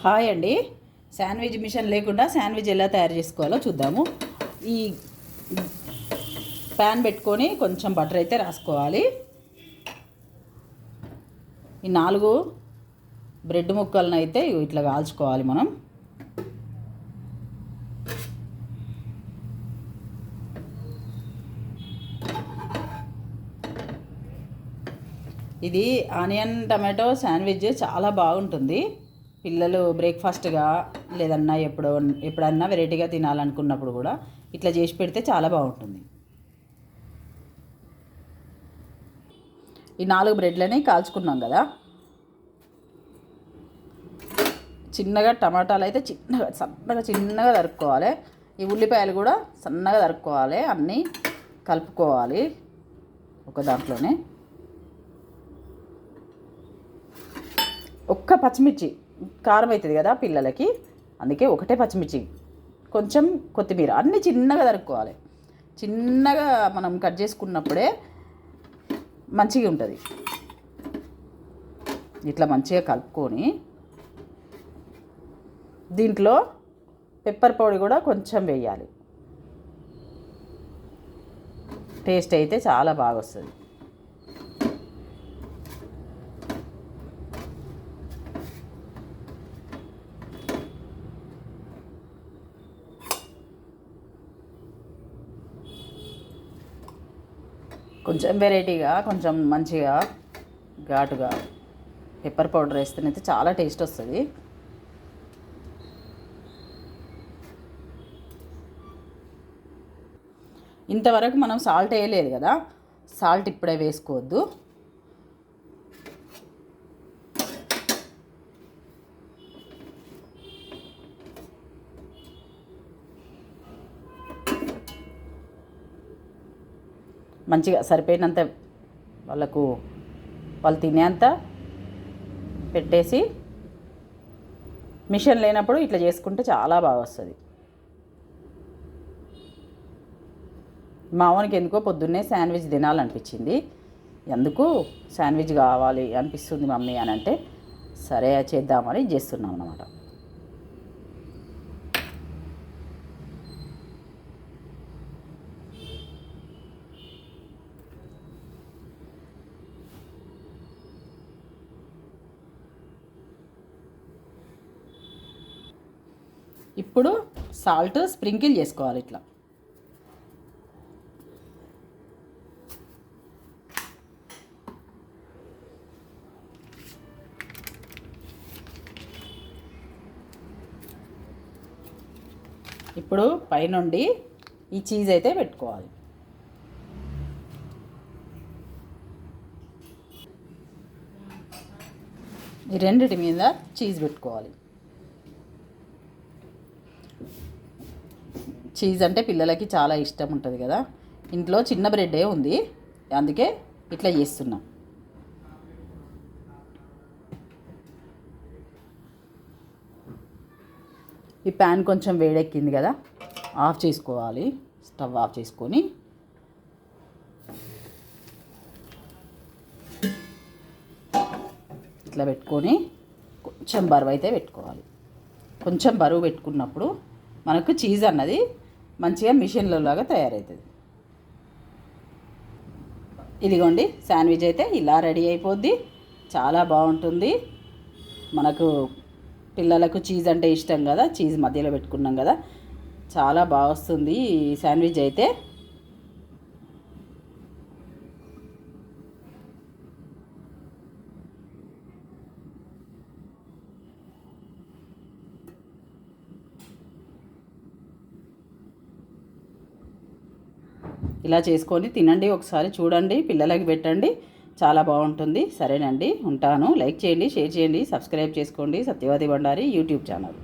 Hi అండి. Sandwich machine లేకుండా sandwich ఎలా తయారు చేసుకోవాలో చూద్దాము. ఈ ప్యాన్ పెట్టుకొని కొంచెం బటర్ అయితే రాసుకోవాలి. ఈ నాలుగు బ్రెడ్ ముక్కలను అయితే ఇట్లా కాల్చుకోవాలి మనం. ఇది ఆనియన్ టమాటో శాండ్విచ్ చాలా బాగుంటుంది. పిల్లలు బ్రేక్ఫాస్ట్గా లేదన్నా ఎప్పుడో ఎప్పుడన్నా వెరైటీగా తినాలనుకున్నప్పుడు కూడా ఇట్లా చేసి పెడితే చాలా బాగుంటుంది. ఈ నాలుగు బ్రెడ్లని కాల్చుకున్నాం కదా? చిన్నగా టమాటాలు అయితే చిన్నగా సన్నగా చిన్నగా తరుక్కోవాలి. ఈ ఉల్లిపాయలు కూడా సన్నగా తరుక్కోవాలి. అన్నీ కలుపుకోవాలి ఒక దాంట్లోనే. ఒక్క పచ్చిమిర్చి. కారం అవుతుంది కదా పిల్లలకి అందుకే ఒకటే పచ్చిమిర్చి. కొంచెం కొత్తిమీర అన్నీ చిన్నగా తరుక్కోవాలి. చిన్నగా మనం కట్ చేసుకున్నప్పుడే మంచిగా ఉంటుంది. ఇట్లా మంచిగా కలుపుకొని దీంట్లో పెప్పర్ పౌడర్ కూడా కొంచెం వేయాలి. టేస్ట్ అయితే చాలా బాగా వస్తుంది. కొంచెం వెరైటీగా కొంచెం మంచిగా ఘాటుగా పెప్పర్ పౌడర్ వేస్తేనైతే చాలా టేస్ట్ వస్తుంది. ఇంతవరకు మనం సాల్ట్ వేయలేదు కదా. సాల్ట్ ఇప్పుడే వేసుకోవద్దు. మంచిగా సరిపోయినంత వాళ్ళకు వాళ్ళు తినేంత పెట్టేసి మిషన్ లేనప్పుడు ఇట్లా చేసుకుంటే చాలా బాగా వస్తుంది. మావనికి ఎందుకో పొద్దున్నే శాండ్విచ్ తినాలనిపించింది. ఎందుకు శాండ్విచ్ కావాలి అనిపిస్తుంది మమ్మీ అని అంటే సరే చేద్దామని చేస్తున్నాం అన్నమాట. ఇప్పుడు సాల్ట్ స్ప్రింకిల్ చేసుకోవాలి ఇట్లా. ఇప్పుడు పైనుండి ఈ చీజ్ అయితే పెట్టుకోవాలి. ఈ రెండిటి మీద చీజ్ పెట్టుకోవాలి. చీజ్ అంటే పిల్లలకి చాలా ఇష్టం ఉంటుంది కదా. ఇంట్లో చిన్న బ్రెడ్డే ఉంది. అందుకే ఇట్లా చేస్తున్నాం. ఈ ప్యాన్ కొంచెం వేడెక్కింది కదా. ఆఫ్ చేసుకోవాలి. స్టవ్ ఆఫ్ చేసుకొని. ఇట్లా పెట్టుకొని కొంచెం బరువు అయితే పెట్టుకోవాలి. కొంచెం బరువు పెట్టుకున్నప్పుడు మనకు చీజ్ అన్నది మంచిగా మిషన్లో లాగా తయారవుతుంది. ఇదిగోండి శాండ్విచ్ అయితే ఇలా రెడీ అయిపోద్ది. చాలా బాగుంటుంది. మనకు పిల్లలకు చీజ్ అంటే ఇష్టం కదా చీజ్ మధ్యలో పెట్టుకున్నాం కదా. చాలా బాగా వస్తుంది ఈ శాండ్విచ్ అయితే. ఇలా చేసుకొని తినండి ఒకసారి చూడండి పిల్లలకి పెట్టండి. చాలా బాగుంటుంది. సరేనండి ఉంటాను. లైక్ చేయండి షేర్ చేయండి సబ్స్క్రైబ్ చేసుకోండి. Satyavadi Bandari YouTube channel.